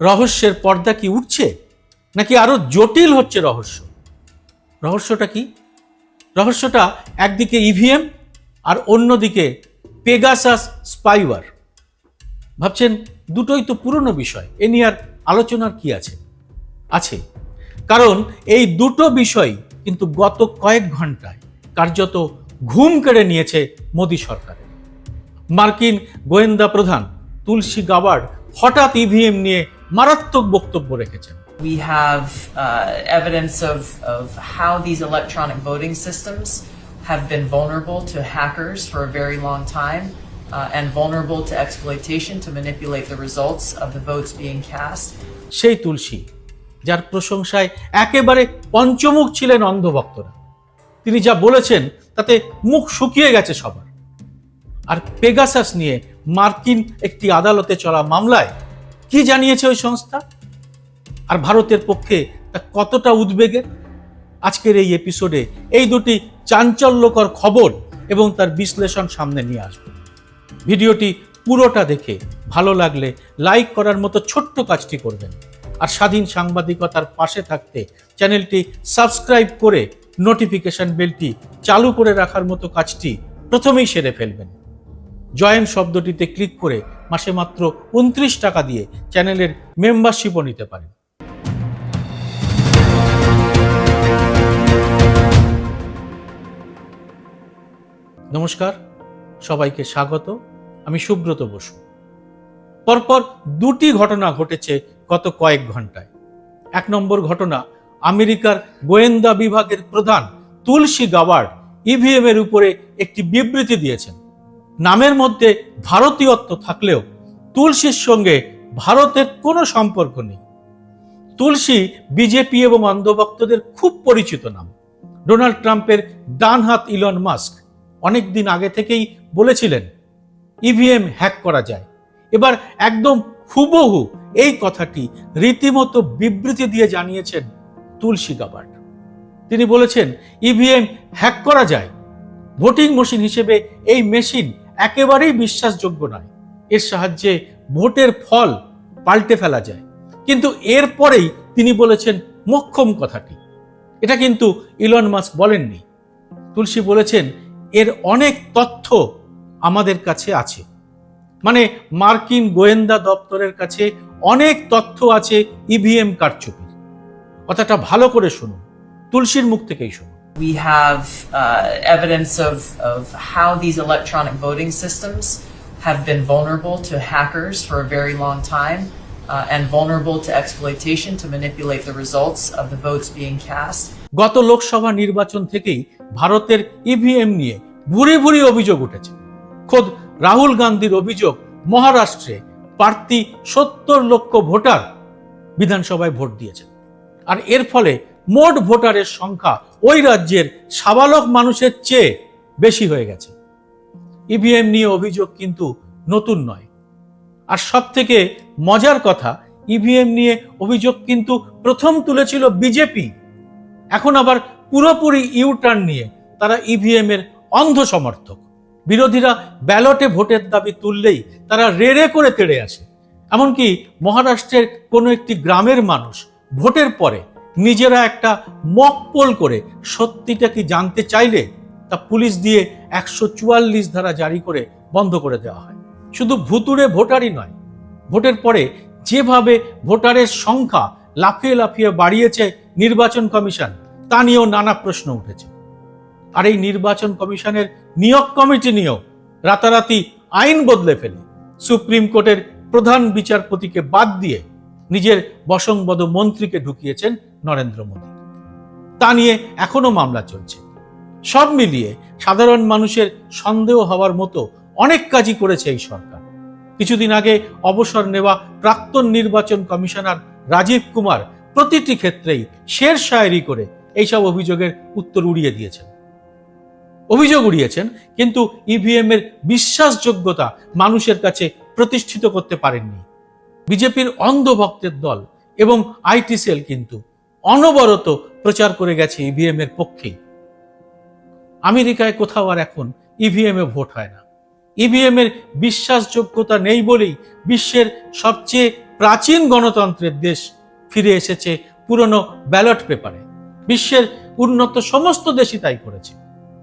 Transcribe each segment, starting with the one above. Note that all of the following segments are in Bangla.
রহস্যের পর্দা কি উঠছে? নাকি আরও জটিল হচ্ছে রহস্য? রহস্যটা কি? রহস্যটা একদিকে ইভিএম আর অন্যদিকে পেগাসাস স্পাইওয়ার ভাবছেন, দুটোই তো পুরনো বিষয়, এ নিয়ে আর আলোচনার কি আছে? আছে। কারণ এই দুটো বিষয় কিন্তু গত কয়েক ঘন্টায় কার্যত ঘুম কেড়ে নিয়েছে মোদী সরকারের। মার্কিন গোয়েন্দা প্রধান তুলসী গাবার্ড হঠাৎ ইভিএম নিয়ে মারাত্মক বক্তব্য রেখেছেন We have uh, evidence of, of how these electronic voting systems have been vulnerable to hackers for a very long time uh, and vulnerable to exploitation to manipulate the results of the votes being cast. সেই তুলসী যার প্রশংসায় একেবারে পঞ্চমুখ ছিলেন অন্ধভক্তরা তিনি যা বলেছেন তাতে মুখ শুকিয়ে গেছে সবার আর পেগাসাস নিয়ে মার্কিন একটি আদালতে চলা মামলায় কি জানিয়েছে ওই সংস্থা? আর ভারতের পক্ষে তা কতটা উদ্বেগের? আজকের এই এপিসোডে এই দুটি চাঞ্চল্যকর খবর এবং তার বিশ্লেষণ সামনে নিয়ে আসবে। ভিডিওটি পুরোটা দেখে ভালো লাগলে লাইক করার মতো ছোট্ট কাজটি করবেন। আর স্বাধীন সাংবাদিকতার পাশে থাকতে চ্যানেলটি সাবস্ক্রাইব করে নোটিফিকেশন বেলটি চালু করে রাখার মতো কাজটি প্রথমেই সেরে ফেলবেন। জয়েন শব্দটিতে ক্লিক করে মাসে মাত্র উনত্রিশ টাকা দিয়ে চ্যানেলের মেম্বারশিপও নিতে পারেন। নমস্কার, সবাইকে স্বাগত। আমি সুব্রত বসু। পরপর দুটি ঘটনা ঘটেছে গত কয়েক ঘন্টায়। এক নম্বর ঘটনা, আমেরিকার গোয়েন্দা বিভাগের প্রধান তুলসী গাওয়ার্ড ইভিএম এর উপরে একটি বিবৃতি দিয়েছেন। নামের মধ্যে ভারতীয়ত্ব থাকলেও তুলসীর সঙ্গে ভারতের কোনো সম্পর্ক নেই। তুলসী বিজেপি এবং অন্ধভক্তদের খুব পরিচিত নাম। ডোনাল্ড ট্রাম্পের ডান হাত ইলন মাস্ক অনেকদিন আগে থেকেই বলেছিলেন, ইভিএম হ্যাক করা যায়। এবার একদম হুবহু এই কথাটি রীতিমতো বিবৃতি দিয়ে জানিয়েছেন তুলসী গাবার্ড তিনি বলেছেন, ইভিএম হ্যাক করা যায়। ভোটিং মেশিন হিসেবে এই মেশিন একেবারেই বিশ্বাসযোগ্য নয়। এর সাহায্যে ভোটের ফল পাল্টে ফেলা যায়। কিন্তু এরপরেই তিনি বলেছেন মক্ষম কথাটি। এটা কিন্তু ইলন মাস্ক বলেননি। তুলসী বলেছেন, এর অনেক তথ্য আমাদের কাছে আছে। মানে মার্কিন গোয়েন্দা দপ্তরের কাছে অনেক তথ্য আছে ইভিএম কারচুপির। কথাটা ভালো করে শুনুন। তুলসীর মুখ থেকেই শুনুন। We have uh, evidence of, of how these electronic voting systems have been vulnerable to hackers for a very long time uh, and vulnerable to exploitation to manipulate the results of the votes being cast. গত লোকসভা নির্বাচন থেকেই ভারতের ইভিএম নিয়ে ভুরি ভুরি অভিযোগ উঠেছে খোদ রাহুল গান্ধীর অভিযোগ মহারাষ্ট্রে প্রার্থী সত্তর লক্ষ ভোটার বিধানসভায় ভোট দিয়েছেন আর এর ফলে মোট ভোটারের সংখ্যা ওই রাজ্যের সাবালক মানুষের চেয়ে বেশি হয়ে গেছে। ইভিএম নিয়ে অভিযোগ কিন্তু নতুন নয়। আর সব থেকে মজার কথা ইভিএম নিয়ে অভিযোগ কিন্তু প্রথম তুলেছিল বিজেপি এখন আবার পুরোপুরি ইউ টার্ন নিয়ে তারা ইভিএম এর অন্ধ সমর্থক বিরোধীরা ব্যালটে ভোটের দাবি তুললেই তারা রেড়ে করে তেড়ে আসে। এমনকি মহারাষ্ট্রের কোনো একটি গ্রামের মানুষ ভোটের পরে নিজেরা একটা মক পোল করে সত্যিটা কি জানতে চাইলে তা পুলিশ দিয়ে একশো চুয়াল্লিশ ধারা জারি করে বন্ধ করে দেওয়া হয়। শুধু ভুতুড়ে ভোটারই নয়, ভোটের পরে যেভাবে ভোটারের সংখ্যা লাফিয়ে লাফিয়ে বাড়িয়েছে নির্বাচন কমিশন, তা নিয়েও নানা প্রশ্ন উঠেছে। আর এই নির্বাচন কমিশনের নিয়োগ কমিটি নিয়েও রাতারাতি আইন বদলে ফেলে সুপ্রিম কোর্টের প্রধান বিচারপতিকে বাদ দিয়ে নিজের বসংবদ মন্ত্রীকে ঢুকিয়েছেন নরেন্দ্র মোদী। তা নিয়ে এখনও মামলা চলছে। সব মিলিয়ে সাধারণ মানুষের সন্দেহ হওয়ার মতো অনেক কাজই করেছে এই সরকার। কিছুদিন আগে অবসর নেওয়া প্রাক্তন নির্বাচন কমিশনার রাজীব কুমার প্রতিটি ক্ষেত্রেই শের শায়েরি করে এইসব অভিযোগের উত্তর উড়িয়ে দিয়েছেন। অভিযোগ উড়িয়েছেন, কিন্তু ইভিএম এর বিশ্বাসযোগ্যতা মানুষের কাছে প্রতিষ্ঠিত করতে পারেননি। বিজেপির অন্ধ ভক্তের দল এবং আইটি সেল কিন্তু অনবরত প্রচার করে গেছে ইভিএম এর পক্ষেই আমেরিকায় কোথাও আর এখন ইভিএম এ ভোট হয় না। ইভিএম এর বিশ্বাসযোগ্যতা নেই বলেই বিশ্বের সবচেয়ে প্রাচীন গণতন্ত্রের দেশ ফিরে এসেছে পুরনো ব্যালট পেপারে। বিশ্বের উন্নত সমস্ত দেশই তাই করেছে।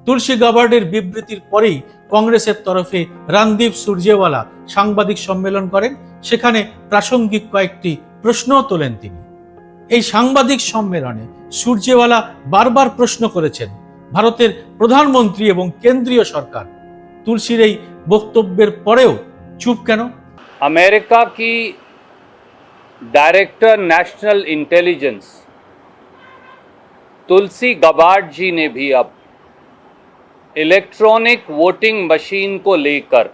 তুলসী গাবার্ডের বিবৃতির পরেই কংগ্রেসের তরফে রণদীপ সূর্যেওয়ালা সাংবাদিক সম্মেলন করেন সেখানে প্রাসঙ্গিক কয়েকটি প্রশ্নও তোলেন তিনি এই সাংবাদিক সম্মেলনে সূর্যেওয়ালা বারবার প্রশ্ন করেছেন ভারতের প্রধানমন্ত্রী এবং কেন্দ্রীয় সরকার তুলসীর এই বক্তব্যের পরেও চুপ কেন अमेरिका की director national intelligence Tulsi Gabbard ji ने भी अब इलेक्ट्रॉनिक वोटिंग मशीन को लेकर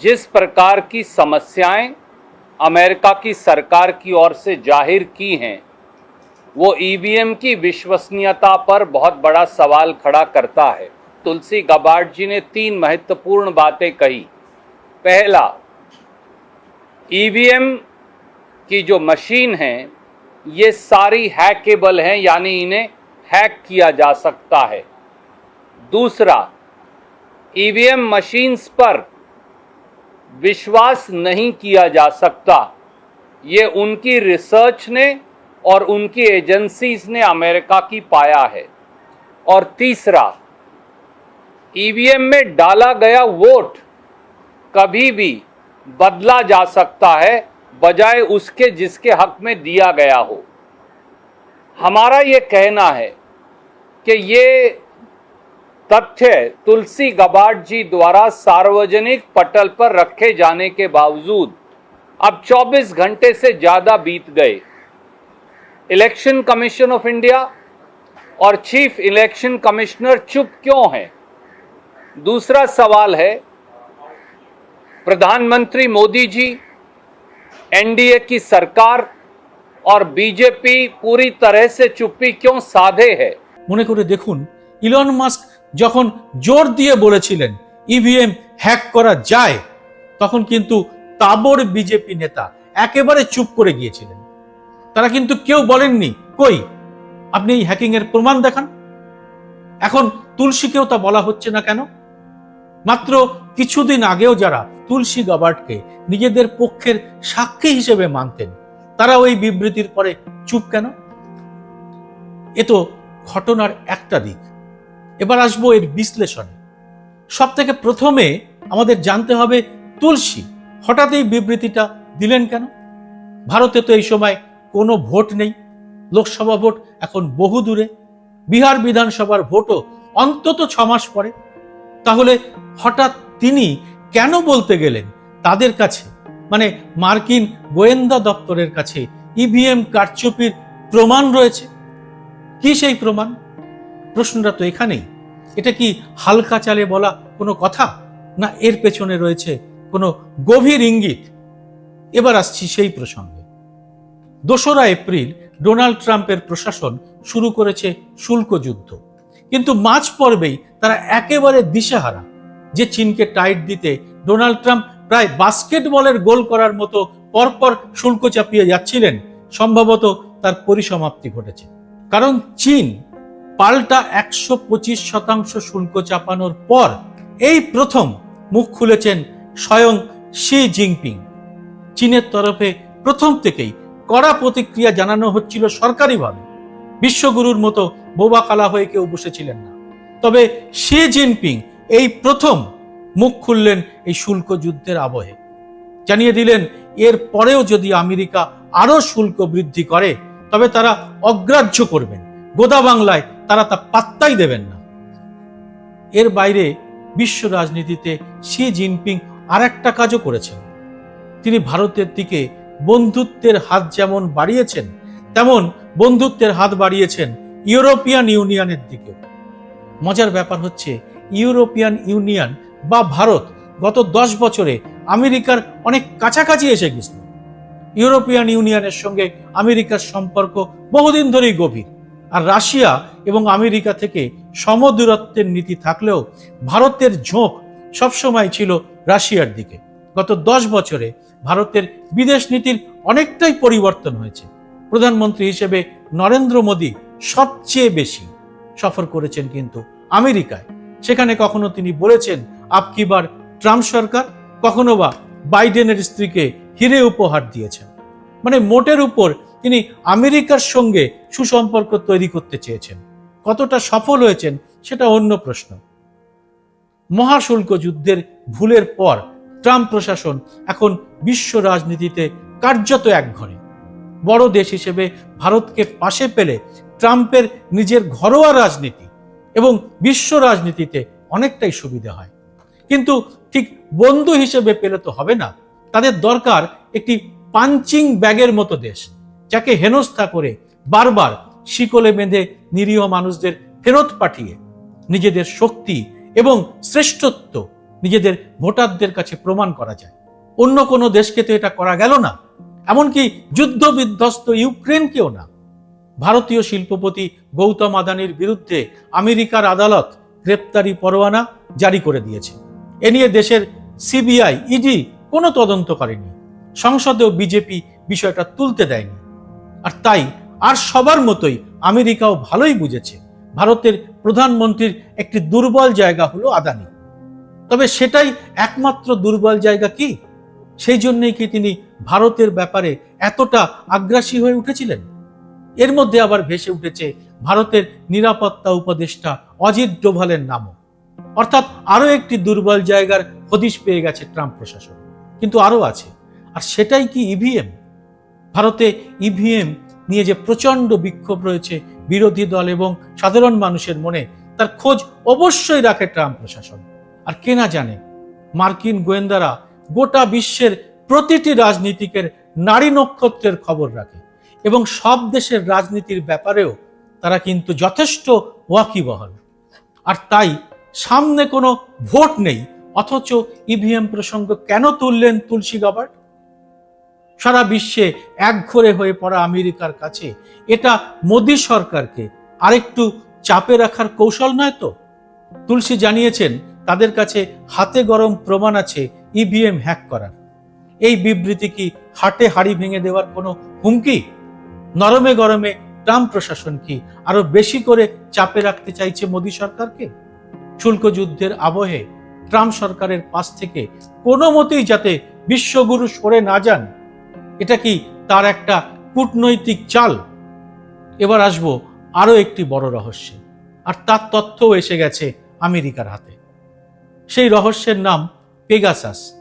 जिस प्रकार की समस्याएँ अमेरिका की सरकार की ओर से ज़ाहिर की हैं, वो ईवीएम की विश्वसनीयता पर बहुत बड़ा सवाल खड़ा करता है। तुलसी गबार्ड जी ने तीन महत्वपूर्ण बातें कही। पहला ईवीएम की जो मशीन है, ये सारी हैकेबल हैं, यानी इन्हें हैक किया जा सकता है। दूसरा ईवीएम मशीन्स पर विश्वास नहीं किया जा सकता। ये उनकी रिसर्च ने और उनकी एजेंसीज ने अमेरिका की पाया है। और तीसरा ईवीएम में डाला गया वोट कभी भी बदला जा सकता है, बजाय उसके जिसके हक में दिया गया हो। हमारा ये कहना है कि ये तथ्य तुलसी गबार्ड जी द्वारा सार्वजनिक पटल पर रखे जाने के बावजूद अब 24 घंटे से ज़्यादा बीत गए इलेक्शन कमीशन ऑफ इंडिया और चीफ इलेक्शन कमिश्नर चुप क्यों हैं दूसरा सवाल है प्रधानमंत्री मोदी जी एनडीए की सरकार और बीजेपी पूरी तरह से चुप्पी क्यों साधे है মনে করে দেখুন ইলন মাস্ক যখন জোর দিয়ে বলেছিলেন ইভিএম হ্যাক করা যায়, তখন কিন্তু তাবর বিজেপি নেতা একেবারে চুপ করে গিয়েছিলেন। তারা কিন্তু কেউ বলেননি, কই, আপনি এই হ্যাকিং এর প্রমাণ দেখান? এখন তুলসীকেও তা বলা হচ্ছে না কেন? মাত্র কিছুদিন আগেও যারা তুলসী গাবার্ডকে নিজেদের পক্ষের সাক্ষী হিসেবে মানতেন, তারা ওই বিবৃতির পরে চুপ কেন? এ তো ঘটনার একটা দিক। এবার আসব এর বিশ্লেষণে। সব থেকে প্রথমে আমাদের জানতে হবে তুলসী, হঠাৎ এই বিবৃতিটা দিলেন কেন? ভারতে তো এই সময় কোনো ভোট নেই, লোকসভা ভোট এখন বহু দূরে। বিহার বিধানসভার ভোটও অন্তত ছ মাস পরে। তাহলে হঠাৎ তিনি কেন বলতে গেলেন তাদের কাছে? মানে মার্কিন গোয়েন্দা দপ্তরের কাছে ইভিএম কারচুপির প্রমাণ রয়েছে। কি সেই প্রমাণ? প্রশ্নটা তো এখানেই। এটা কি হালকা চালে বলা কোনো কথা? না এর পেছনে রয়েছে কোনো গভীর ইঙ্গিত? এবার আসছি সেই প্রসঙ্গে। দোসরা এপ্রিল ডোনাল্ড ট্রাম্পের প্রশাসন শুরু করেছে শুল্ক যুদ্ধ। কিন্তু মাঝ পর্বেই তারা একেবারে দিশেহারা, যে চীনকে টাইট দিতে ডোনাল্ড ট্রাম্প প্রায় বাস্কেটবলের গোল করার মতো পরপর শুল্ক চাপিয়ে যাচ্ছিলেন, সম্ভবত তার পরিসমাপ্তি ঘটেছে। কারণ চীন পাল্টা একশো পঁচিশ শতাংশ শুল্ক চাপানোর পর এই প্রথম মুখ খুলেছেন স্বয়ং শি জিনপিং। চীনের তরফে প্রথম থেকেই কড়া প্রতিক্রিয়া জানানো হচ্ছিল সরকারিভাবে। বিশ্বগুরুর মতো বোবা কালা হয়ে কেউ বসেছিলেন না। তবে শি জিনপিং এই প্রথম মুখ খুললেন এই শুল্ক যুদ্ধের আবহে। জানিয়ে দিলেন, এর পরেও যদি আমেরিকা আরও শুল্ক বৃদ্ধি করে, তবে তারা অগ্রাহ্য করবেন। গোদা বাংলায় তারা তা পাত্তাই দেবেন না। এর বাইরে বিশ্ব রাজনীতিতে শি জিনপিং আর একটা কাজও করেছেন। তিনি ভারতের দিকে বন্ধুত্বের হাত যেমন বাড়িয়েছেন, তেমন বন্ধুত্বের হাত বাড়িয়েছেন ইউরোপিয়ান ইউনিয়নের দিকে মজার ব্যাপার হচ্ছে, ইউরোপিয়ান ইউনিয়ন বা ভারত গত দশ বছরে আমেরিকার অনেক কাছাকাছি এসে গেছিল। ইউরোপিয়ান ইউনিয়নের সঙ্গে আমেরিকার সম্পর্ক বহুদিন ধরেই গভীর। আর রাশিয়া এবং আমেরিকা থেকে সমদূরত্বের নীতি থাকলেও ভারতের ঝোঁক সবসময় ছিল রাশিয়ার দিকে। গত দশ বছরে ভারতের বিদেশ নীতির অনেকটাই পরিবর্তন হয়েছে। প্রধানমন্ত্রী হিসেবে নরেন্দ্র মোদী সবচেয়ে বেশি সফর করেছেন কিন্তু আমেরিকায়। সেখানে কখনো তিনি বলেছেন আপকিবার ট্রাম্প সরকার? কখনো বা বাইডেনের স্ত্রীকে হিরে উপহার দিয়েছেন। মানে মোটের উপর তিনি আমেরিকার সঙ্গে সুসম্পর্ক তৈরি করতে চেয়েছেন। কতটা সফল হয়েছেন সেটা অন্য প্রশ্ন। মহাশুল্ক যুদ্ধের ভুলের পর ট্রাম্প প্রশাসন এখন বিশ্ব রাজনীতিতে কার্যত একঘরে বড় দেশ হিসেবে ভারতকে পাশে পেলে ট্রাম্পের নিজের ঘরোয়া রাজনীতি এবং বিশ্ব রাজনীতিতে অনেকটাই সুবিধা হয়। কিন্তু ঠিক বন্ধু হিসেবে পেলে তো হবে না। তাদের দরকার একটি পাঞ্চিং ব্যাগের মতো দেশ। যাকে হেনস্থা করে বারবার শিকলে বেঁধে নিরীহ মানুষদের ফেরত পাঠিয়ে নিজেদের শক্তি এবং শ্রেষ্ঠত্ব নিজেদের ভোটারদের কাছে প্রমাণ করা যায়। অন্য কোনো দেশকে তো এটা করা গেল না। এমনকি যুদ্ধ বিধ্বস্ত ইউক্রেনকেও না। ভারতীয় শিল্পপতি গৌতম আদানির বিরুদ্ধে আমেরিকার আদালত গ্রেপ্তারি পরোয়ানা জারি করে দিয়েছে। এ নিয়ে দেশের সিবিআই, ইডি কোনো তদন্ত করেনি সংসদেও বিজেপি বিষয়টা তুলতে দেয়নি। আর তাই আর সবার মতোই আমেরিকাও ভালোই বুঝেছে। ভারতের প্রধানমন্ত্রীর একটি দুর্বল জায়গা হলো আদানি। তবে সেটাই একমাত্র দুর্বল জায়গা কি? সেই জন্যই কি তিনি ভারতের ব্যাপারে এতটা আগ্রাসী হয়ে উঠেছিলেন? এর মধ্যে আবার ভেসে উঠেছে ভারতের নিরাপত্তা উপদেষ্টা অজিত ডোভালের নামও। অর্থাৎ আরও একটি দুর্বল জায়গার হদিশ পেয়ে গেছে ট্রাম্প প্রশাসন। কিন্তু আরও আছে। আর সেটাই কি ইভিএম ভারতে ইভিএম নিয়ে যে প্রচণ্ড বিক্ষোভ রয়েছে বিরোধী দল এবং সাধারণ মানুষের মনে, তার খোঁজ অবশ্যই রাখে ট্রাম্প প্রশাসন। আর কে না জানে, মার্কিন গোয়েন্দারা গোটা বিশ্বের প্রতিটি রাজনীতিকের নারী নক্ষত্রের খবর রাখে এবং সব দেশের রাজনীতির ব্যাপারেও তারা কিন্তু যথেষ্ট ওয়াকিবহল। আর তাই সামনে কোনো ভোট নেই, অথচ ইভিএম প্রসঙ্গ কেন তুললেন তুলসী গাবার্ড সারা বিশ্বে একঘরে হয়ে পড়া আমেরিকার কাছে, এটা মোদী সরকারকে আরেকটু চাপে রাখার কৌশল নয় তো? তুলসী জানিয়েছেন, তাদের কাছে হাতে গরম প্রমাণ আছে ইভিএম হ্যাক করার। এই বিবৃতি কি হাটে হাড়ি ভেঙে দেওয়ার কোনো হুমকি? নরমে গরমে ট্রাম্প প্রশাসন কি আরও বেশি করে চাপে রাখতে চাইছে মোদী সরকারকে? শুল্ক যুদ্ধের আবহে ট্রাম্প সরকারের পাশ থেকে কোনো মতেই যাতে বিশ্বগুরু সরে না যান এটা কি তার একটা কূটনৈতিক চাল? এবার আসব আরও একটি বড় রহস্যে। আর তার তথ্যও এসে গেছে আমেরিকার হাতে। সেই রহস্যের নাম পেগাসাস।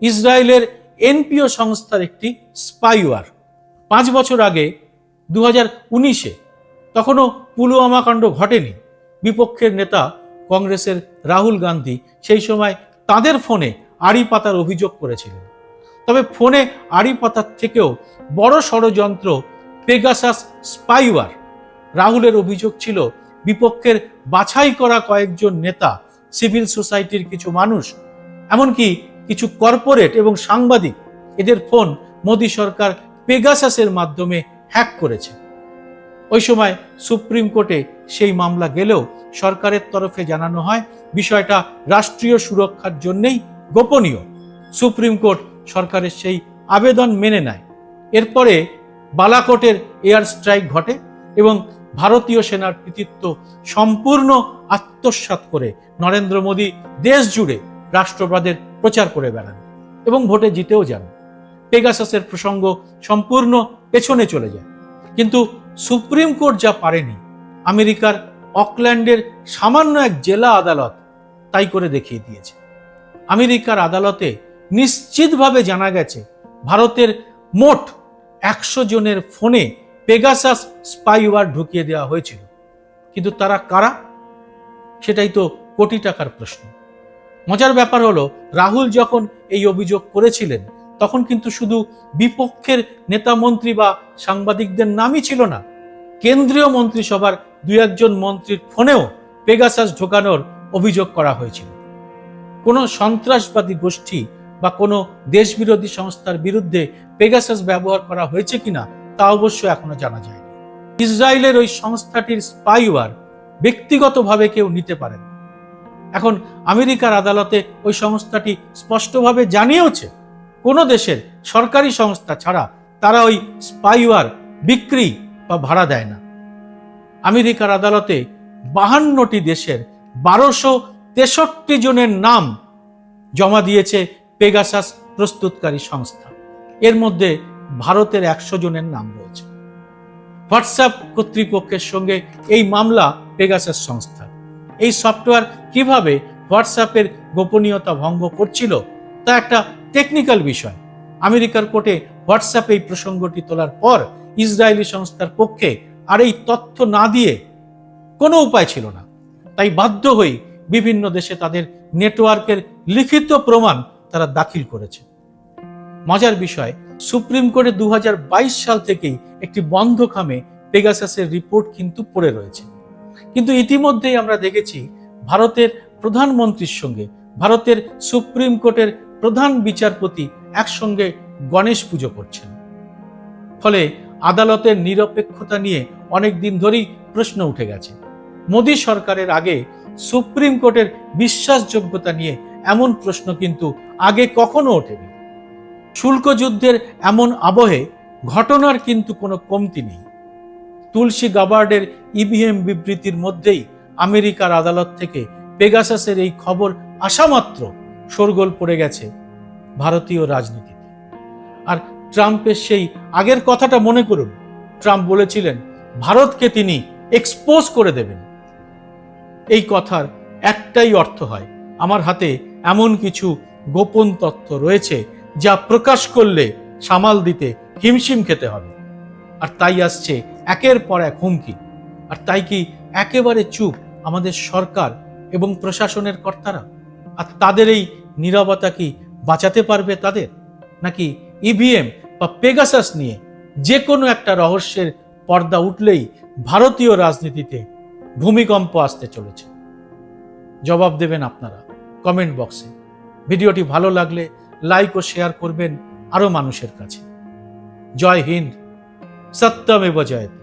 ইসরায়েলের এনপিও সংস্থার একটি স্পাইওয়ার। পাঁচ বছর আগে দু হাজার উনিশে, তখনও পুলওয়ামা কাণ্ড ঘটেনি। বিপক্ষের নেতা কংগ্রেসের রাহুল গান্ধী সেই সময় তাদের ফোনে আড়ি পাতার অভিযোগ করেছিলেন। তবে ফোনে আড়ি পাতার থেকেও বড় ষড়যন্ত্র পেগাসাস স্পাইওয়ার। রাহুলের অভিযোগ ছিল, বিপক্ষের বাছাই করা কয়েকজন নেতা, সিভিল সোসাইটির কিছু মানুষ, এমনকি কিছু কর্পোরেট এবং সাংবাদিক, এদের ফোন মোদী সরকার পেগাসাসের মাধ্যমে হ্যাক করেছে। ওই সময় সুপ্রিম কোর্টে সেই মামলা গেলেও সরকারের তরফে জানানো হয়, বিষয়টা রাষ্ট্রীয় সুরক্ষার জন্যেই গোপনীয়। সুপ্রিম কোর্ট সরকারের সেই আবেদন মেনে নেয়। এরপরে বালাকোটের এয়ার স্ট্রাইক ঘটে এবং ভারতীয় সেনার কৃতিত্ব সম্পূর্ণ আত্মসাৎ করে নরেন্দ্র মোদী দেশ জুড়ে রাষ্ট্রবাদের প্রচার করে বেড়ান এবং ভোটে জিতেও যান। পেগাসাসের প্রসঙ্গ সম্পূর্ণ পেছনে চলে যায়। কিন্তু সুপ্রিম কোর্ট যা পারেনি, আমেরিকার অকল্যান্ডের সামান্য এক জেলা আদালত তাই করে দেখিয়ে দিয়েছে। আমেরিকার আদালতে নিশ্চিতভাবে জানা গেছে, ভারতের মোট একশো জনের ফোনে পেগাসাস স্পাইওয়ার ঢুকিয়ে দেওয়া হয়েছিল। কিন্তু তারা কারা? সেটাই তো কোটি টাকার প্রশ্ন। মজার ব্যাপার হলো, রাহুল যখন এই অভিযোগ করেছিলেন, তখন কিন্তু শুধু বিপক্ষের নেতা মন্ত্রী বা সাংবাদিকদের নামই ছিল না। কেন্দ্রীয় মন্ত্রিসভার দু একজন মন্ত্রীর ফোনেও পেগাসাস ঢোকানোর অভিযোগ করা হয়েছিল। কোনো সন্ত্রাসবাদী গোষ্ঠী বা কোনো দেশবিরোধী সংস্থার বিরুদ্ধে পেগাসাস ব্যবহার করা হয়েছে কিনা তা অবশ্য এখনও জানা যায়নি। ইসরায়েলের ওই সংস্থাটির স্পাইওয়ার ব্যক্তিগতভাবে কেউ নিতে পারেন এখন আমেরিকার আদালতে ওই সংস্থাটি স্পষ্টভাবে জানিয়েওছে, কোনো দেশের সরকারি সংস্থা ছাড়া তারা ওই স্পাইওয়ার বিক্রি বা ভাড়া দেয় না। আমেরিকার আদালতে বাহান্নটি দেশের বারোশো তেষট্টি জনের নাম জমা দিয়েছে পেগাসাস প্রস্তুতকারী সংস্থা। এর মধ্যে ভারতের একশো জনের নাম রয়েছে। হোয়াটসঅ্যাপ কর্তৃপক্ষের সঙ্গে এই মামলা পেগাসাস সংস্থা এই সফটওয়্যার কীভাবে হোয়াটসঅ্যাপের গোপনীয়তা ভঙ্গ করছিল, তা একটা টেকনিক্যাল বিষয়। আমেরিকার কোর্টে হোয়াটসঅ্যাপ এই প্রসঙ্গটি তোলার পর ইসরায়েলি সংস্থার পক্ষে আর এই তথ্য না দিয়ে কোনো উপায় ছিল না। তাই বাধ্য হয়ে বিভিন্ন দেশে তাদের নেটওয়ার্কের লিখিত প্রমাণ তারা দাখিল করেছে। মজার বিষয়, সুপ্রিম কোর্টে দু সাল থেকেই একটি বন্ধ খামে পেগাসাসের রিপোর্ট কিন্তু পড়ে রয়েছে। কিন্তু ইতিমধ্যেই আমরা দেখেছি ভারতের প্রধানমন্ত্রীর সঙ্গে, ভারতের সুপ্রিম কোর্টের প্রধান বিচারপতি একসঙ্গে গণেশ পুজো করছেন। ফলে আদালতের নিরপেক্ষতা নিয়ে অনেক দিন ধরেই প্রশ্ন উঠে গেছে। মোদী সরকারের আগে সুপ্রিম কোর্টের বিশ্বাসযোগ্যতা নিয়ে এমন প্রশ্ন কিন্তু আগে কখনো ওঠেনি। শুল্ক যুদ্ধের এমন আবহে ঘটনার কিন্তু কোনো কমতি নেই। তুলসী গাবার্ডের ইভিএম বিবৃতির মধ্যেই আমেরিকার আদালত থেকে পেগাসাসের এই খবর আসামাত্র শোরগোল পড়ে গেছে ভারতীয় রাজনীতিতে। আর ট্রাম্পের সেই আগের কথাটা মনে করুন, ট্রাম্প বলেছিলেন, ভারতকে তিনি এক্সপোজ করে দেবেন। এই কথার একটাই অর্থ হয়, আমার হাতে এমন কিছু গোপন তথ্য রয়েছে যা প্রকাশ করলে সামাল দিতে হিমশিম খেতে হবে। আর তাই আসছে একের পর এক হুমকি। আর তাই কি একেবারে চুপ আমাদের সরকার এবং প্রশাসনের কর্তারা? আর তাদের এই নীরবতা কি বাঁচাতে পারবে তাদের? নাকি ইভিএম বা পেগাসাস নিয়ে যে কোনো একটা রহস্যের পর্দা উঠলেই ভারতীয় রাজনীতিতে ভূমিকম্প আসতে চলেছে? জবাব দেবেন আপনারা। কমেন্ট বক্সে। ভিডিওটি ভালো লাগলে লাইক ও শেয়ার করবেন আরও মানুষের কাছে। জয় হিন্দ। সত্যমেব জয়তে।